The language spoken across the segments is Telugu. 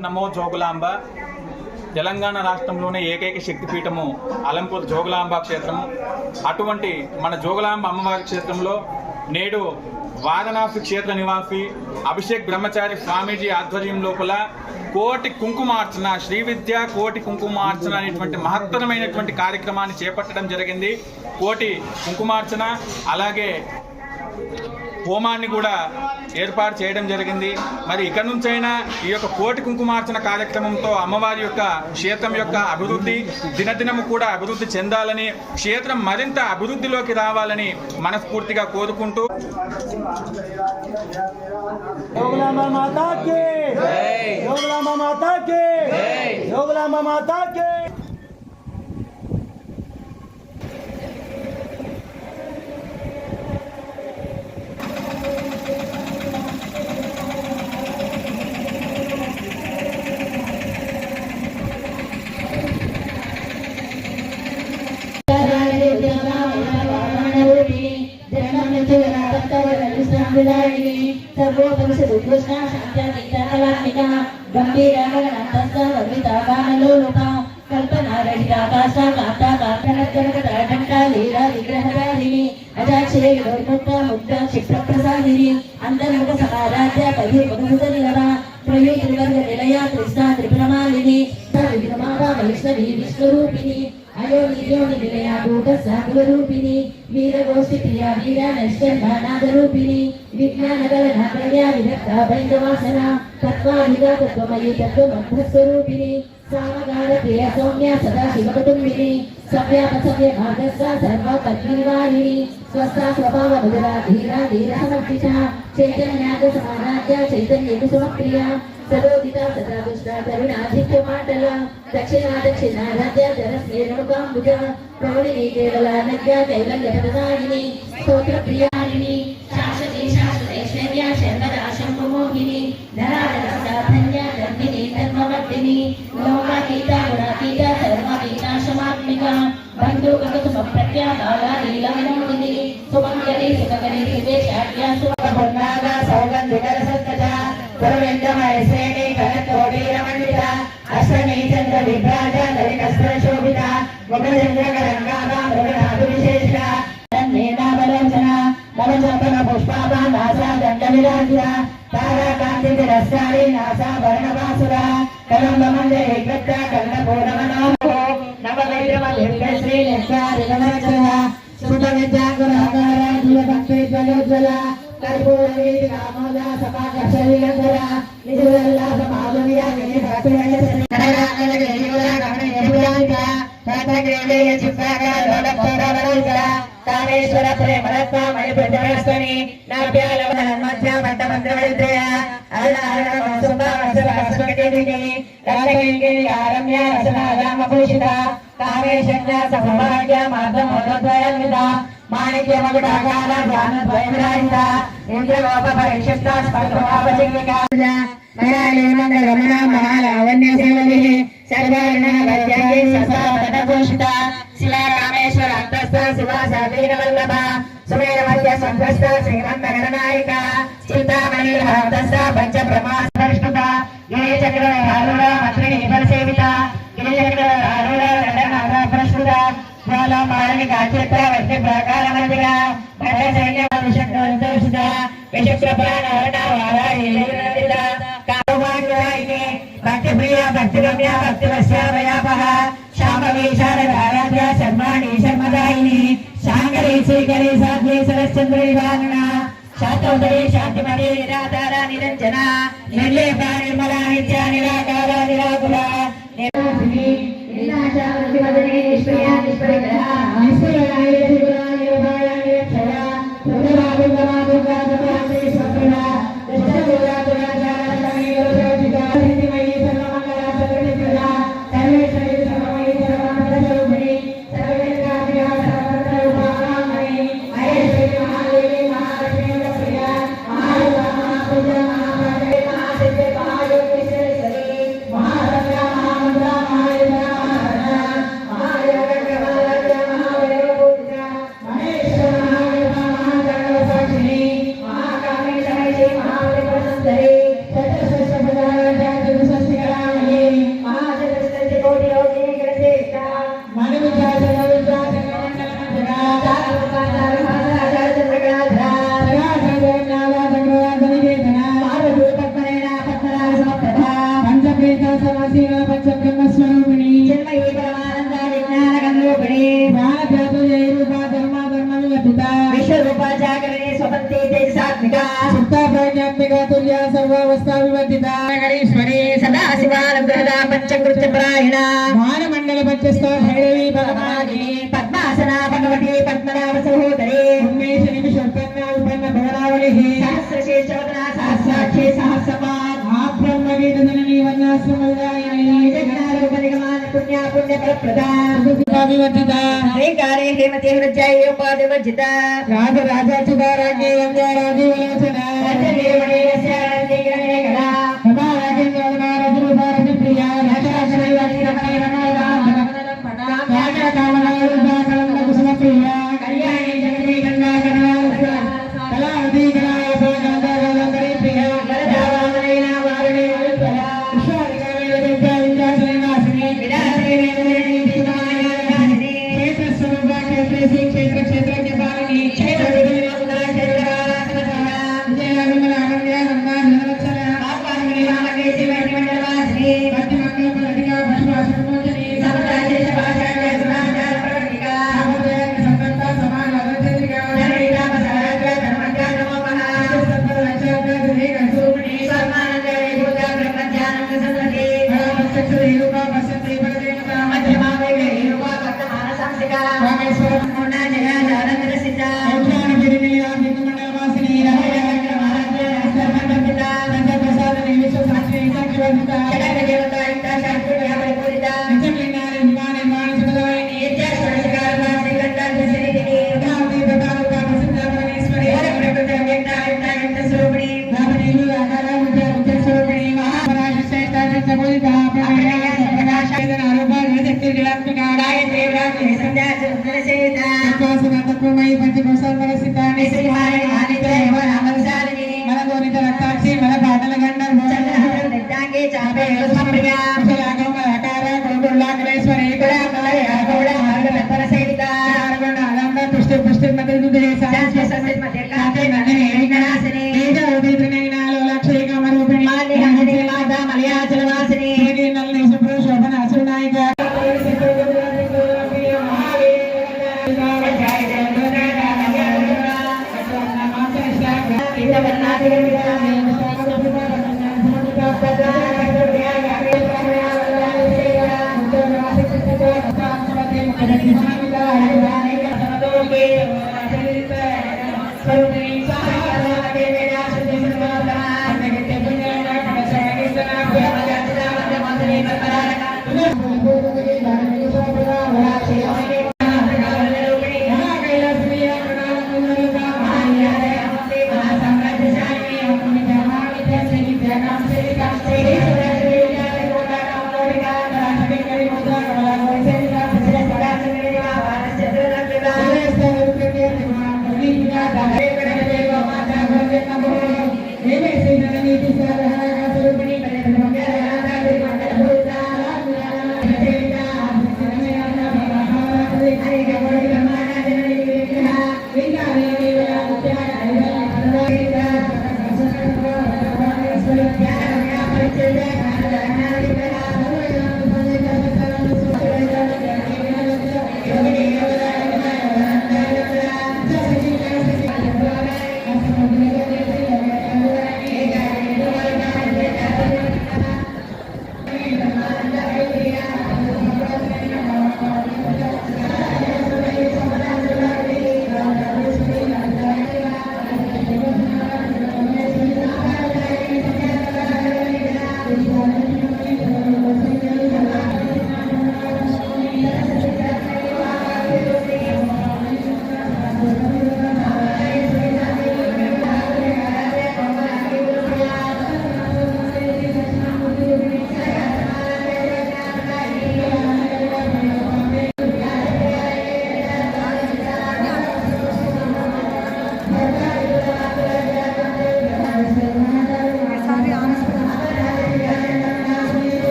నమో జోగులాంబ. తెలంగాణ రాష్ట్రంలోనే ఏకైక శక్తిపీఠము అలంపూర్ జోగులాంబ క్షేత్రము అటువంటి మన జోగులాంబ అమ్మవారి క్షేత్రంలో నేడు వారణాసి క్షేత్ర నివాసి అభిషేక్ బ్రహ్మచారి స్వామీజీ ఆధ్వర్యం లోపల కోటి కుంకుమార్చన శ్రీ విద్య కోటి కుంకుమార్చన అనేటువంటి మహత్తరమైనటువంటి కార్యక్రమాన్ని చేపట్టడం జరిగింది. కోటి కుంకుమార్చన అలాగే హోమాన్ని కూడా ఏర్పాటు చేయడం జరిగింది. మరి ఇక నుంచైనా ఈ యొక్క కోటి కుంకుమార్చన కార్యక్రమంతో అమ్మవారి యొక్క క్షేత్రం యొక్క అభివృద్ధి దినదినము కూడా అభివృద్ధి చెందాలని క్షేత్రం మరింత అభివృద్ధిలోకి రావాలని మనస్ఫూర్తిగా కోరుకుంటూ. విధాయిని సర్వోపనిషదు కృష్ణ సంఖ్యాధికలాత్మిక గంభీరాగనంతస్థిత గానలోక కల్పనారహిత కాశ కాంత కాంతనకనకటంకాలీరా విగ్రహధారిణి అజాక్షరే దుర్ముక్త ముగ్ధ క్షిప్ర ప్రసాదిని అంతర్ముఖ సమారాధ్య కవిముఖ నిలవ త్రయో త్రివర్గ నిలయ కృష్ణ త్రిపురమాలిని విఘ్నమాత వైష్ణవి విశ్వరూపిణి అయోనియోని నిలయ భూత సాగువరూపిణి वीरगोष्ठी प्रिया वीरा नश्यम्भानादरूपिणी विज्ञानगरधात्रया विभक्ता भैरवासना तत्त्वाधिका तत्त्वमयी तत्त्वमन्त्रस्वरूपिणी सामगारप्रिया सौम्या सदा शिवकुटुम्बिनी सव्यापसव्यमार्गस्था सर्वकर्मनिवारिणी स्वस्था स्वभावनुदरा धीरा धीरसमर्पिता चैतन्यागसमानाद्या चैतन्येकसमप्रिया सदोदिता सदा दुष्टा तरुणाधिक्यमाटला दक्षिणा दक्षिणाराध्या जरस्मेरणुकाम्बुजा చైతన్య సమప్రియ సరోదిత కైవల్య ప్రదాయిని స్తోత్ర ప్రియారిణి శాశ్వతి శాశ్వతైశ్వర్య శర్మదా శంభుమోహిని ధరాధర సాధన్య లోకాతీత గుణాతీత సర్వీనాశమాత్మిక బంధు కకుమ ముఖచంద్ర నాసా వర్ణవాసుర కలంబ మందిర విగ్రత కన్న సుత కామేశ్వర ప్రేమరత్వ మణి ప్రజమస్తని నాభ్యాల మధ్య మంట మంత్రమడిద్రయ అరుణ అరుణ సుంద వసల వసకటిని ఆరమ్య రసన రామభూషిత కామేశ్వర సభాగ్య మాణిక్య మగుడాకార ధ్యాన ఇంద్రగోప పరిక్షిప్త రమణ మహాలావణ్య సేవలి సర్వారుణ గత్యాగి ససా పదభూషిత అంతస్థ శివ సాధీన వల్లభ చింతామణి హస్తస్థ పంచ ప్రమాసృష్ట చక్ర ఆరుడ మంత్రిని పరిసేవిత చక్ర ఆరుడ జ్వాల మాలిని వర్తి ప్రాకార మందిర సైన్య విషక్ర ప్రాణ హరణ శాంకరి శ్రీకరి సాధ్వి సరశ్చంద్రి వారణ శాంతోదరి శాంతిమణి నిరాధార నిరంజన. నిర్లేప నిర్మల నిత్య నిరాకార నిరాకుల. నిర్మోహిని మానమండల పచ్చస్థ భైరవీ భగవాని పద్మాసనా భగవతి పద్మనాభ సహోదరి ఉన్మేష నిమిషోత్పన్న ఉత్పన్న భవనావళి సహస్రశేషోదనా సహస్రాక్షి సహస్రమా బ్రహ్మవేదన నీవన్నాశ్రమదాయ జగన్నారూప నిగమాన పుణ్య పుణ్య ప్రదా వివర్జిత శ్రీకారే శ్రీమతి హృదయ ఉపాధివర్జిత. రాజ రాజాచిత రాజ్య రాజీవలోచన സംപ്രദായ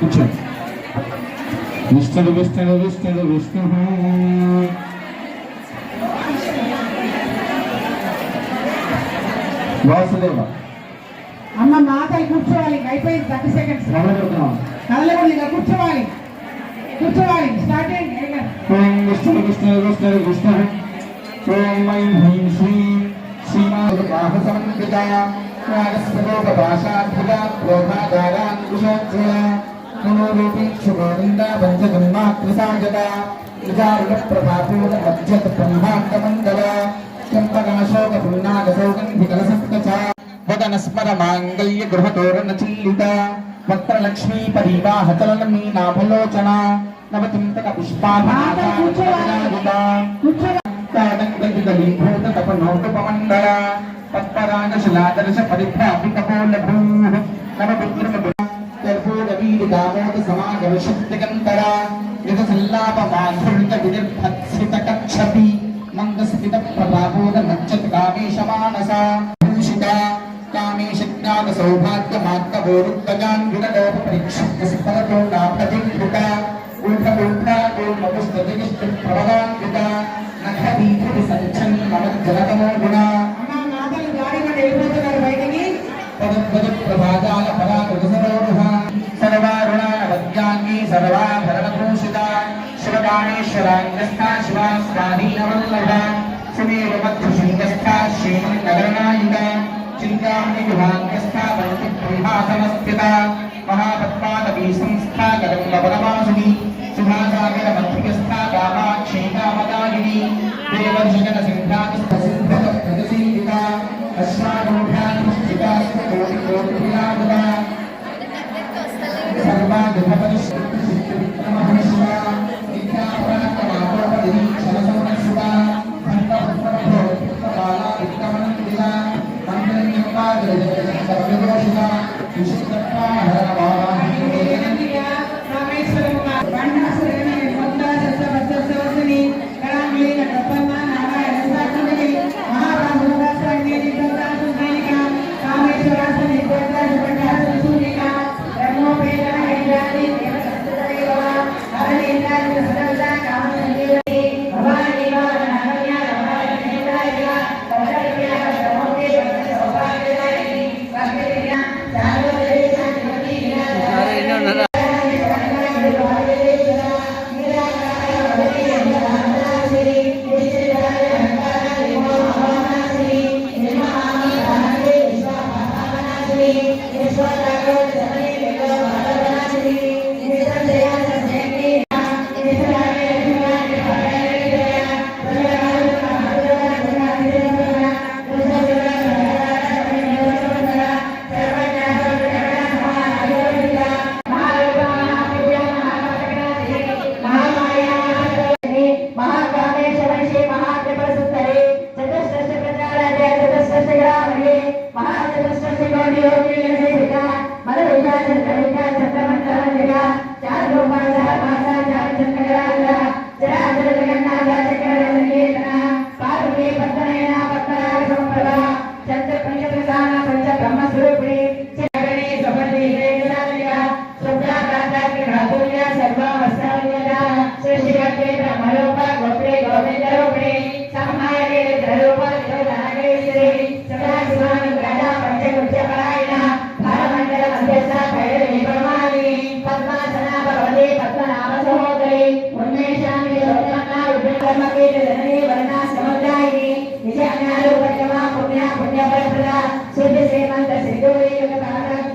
కూర్చోండి విష్ణుడు విష్ణుడు విష్ణుడు విష్ణు వాసుదేవ. అమ్మ మాతలు కూర్చోవాలి. అయిపోయింది థర్టీ సెకండ్స్. ఇంకా కూర్చోవాలి. కూర్చోవాలి. స్టార్ట్ అయ్యింది ఓం విష్ణుడు విష్ణుడు విష్ణుడు విష్ణు ఓం ఐం హ్రీం శ్రీం శ్రీమాహసమంపిత నాగస్వరూపభాషాద్భుత ప్రోభాదారాన్కుశోత్సవ మనోరూపీక్షుగోవింద పంచజన్మాకృసాగత విచారుణ ప్రభాపూర మధ్యత బ్రహ్మాండమండల చంపకాశోక పున్నాగసౌగంధి కలసప్తచ వదన స్మర మాంగళ్య గృహతోరణ చిల్లిత వక్రలక్ష్మీ పరివాహ చలన మీనాభలోచన నవచింతక పుష్పాభాస తపనోపమండల పద్మరాగశిలాదర్శ పరిభ్రాపికపోలభూ దామోద సమాగమ శక్తికంతర యత సల్లాప మాధుర్త వినిర్భత్సిత కక్షపి మందస్మిత ప్రభాబోధ మచ్చత కామేశ మానస భూషిత కామేశ జ్ఞాన సౌభాగ్య మార్గవోరుద్ధగాన్ గుణలోప పరీక్షిత స్మరతో నాభజింకృత ఊఢ ఊఢ గోమపుస్తజిష్టి నఖ వీధి సంచన్ మమ జలతమో గుణ అమ్మ మాతలు గాడి మీద వెళ్ళిపోతున్నారు బయటికి. पदप्रभाजाय पराकृतिसरोरुह सर्वारुणाय वद्याङ्गी सर्वाभरणभूषिता। शिवदानेश्वराङ्गस्था शिवास्त्राणी नवल्लभा सुमेरुमध्यशृङ्गस्था श्रीमन्नगरणायुधा चिन्तामणि विभाङ्गस्था वन्तिप्रिहासमस्थिता महापद्मादपि संस्था कदम्बपरमासुनि सुभास Thank you. Joana చేసే శ్రీమంత శ్రీగోయ కారణం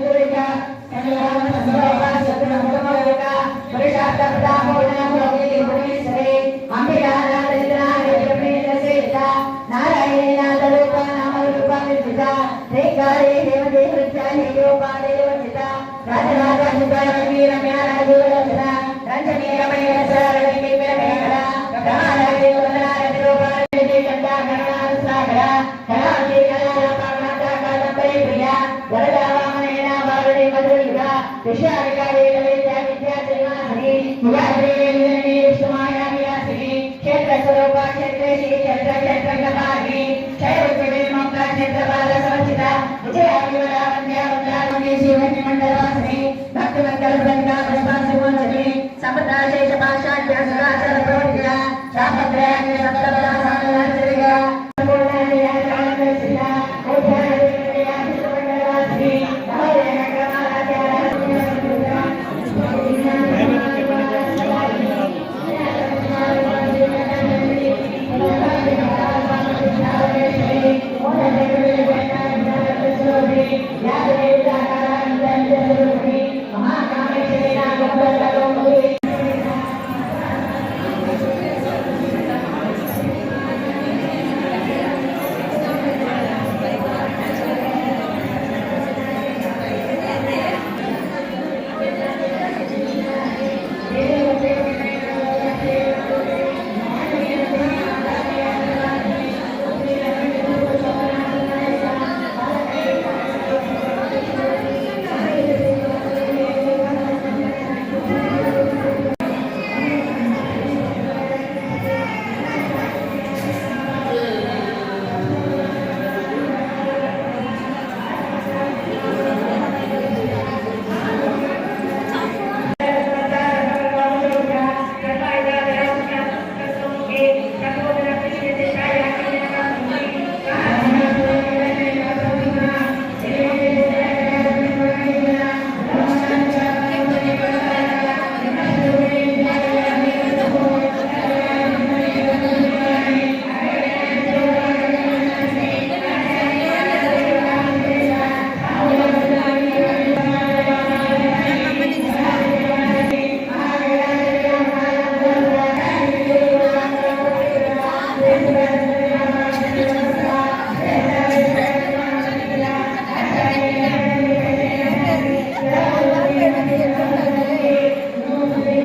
మధురిగా విషయాధికారి విద్యా విద్యా శ్రీవాసని ముగాశ్రీ విష్ణుమాయ విలాసిని క్షేత్ర స్వరూప క్షేత్రేషి క్షేత్ర క్షేత్ర గమాని క్షయరుద్రి సమచిత శివని మండలవాసిని భక్తి మంగళ బృందా శేష సురాచర సాధనాచరిగా